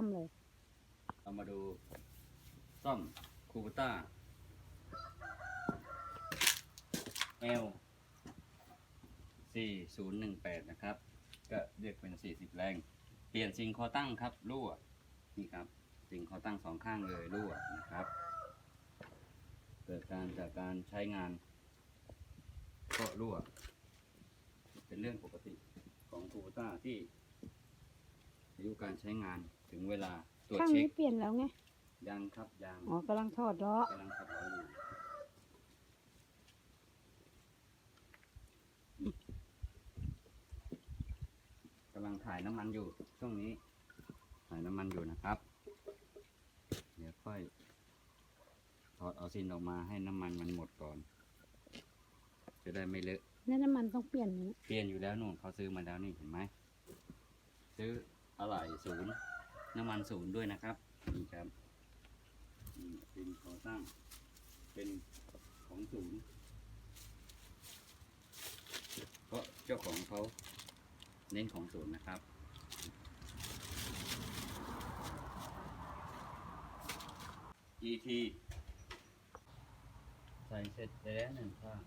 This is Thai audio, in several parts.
อมเลย เรามาดูซ่อมคูปต้า L 4018 นะครับ ก็เรียกเป็น 40 แรง เปลี่ยนซิงคอตั้งครับ รั่ว นี่ครับ ซิงคอตั้งสองข้างเลยรั่วนะครับ เกิดการจากการใช้งาน ก็รั่ว เป็นเรื่องปกติของคูปต้าที่ อายุการใช้งานถึงเวลาตรวจข้างเช็นี้คเปลี่ยนแล้วไง ยังครับยังอ๋อกำลังถอดล้อกำลังขับเอาอยู่กำลังถ่ายน้ำมันอยู่ช่วงนี้ ถ่ายน้ำมันอยู่นะครับ เดี๋ยวค่อยถอดเอาซินออกมาให้น้ำมันมันหมดก่อน จะได้ไม่เลอะ นั่นน้ำมันต้องเปลี่ยนนี้ เปลี่ยนอยู่แล้วนู่นเขาซื้อมาแล้วนี่เห็นไหมซื้อ อะไหล่ศูนย์น้ำมันศูนย์ด้วยนะครับนี่ครับเป็นขอตั้างเป็นของศูนย์เพราะเจ้าของเขาเน้นของศูนย์นะครับ ET ใส่เสร็จแล้วหนึ่งข้าง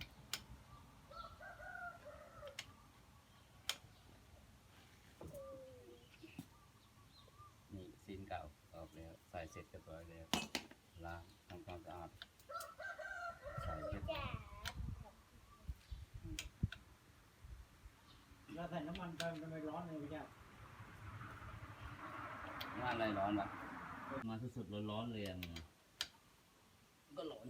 นี่ซีนเก่าออกแล้ว ใส่ เสร็จเรียบร้อยแล้วล้างทำความสะอาดใส่เรียบร้อยแล้วใส่น้ำมันไปมันไม่ร้อนเลยพี่แจ๊คว่าอะไรร้อนวะมาสุดๆร้อนๆเลยอะมึงก็ร้อน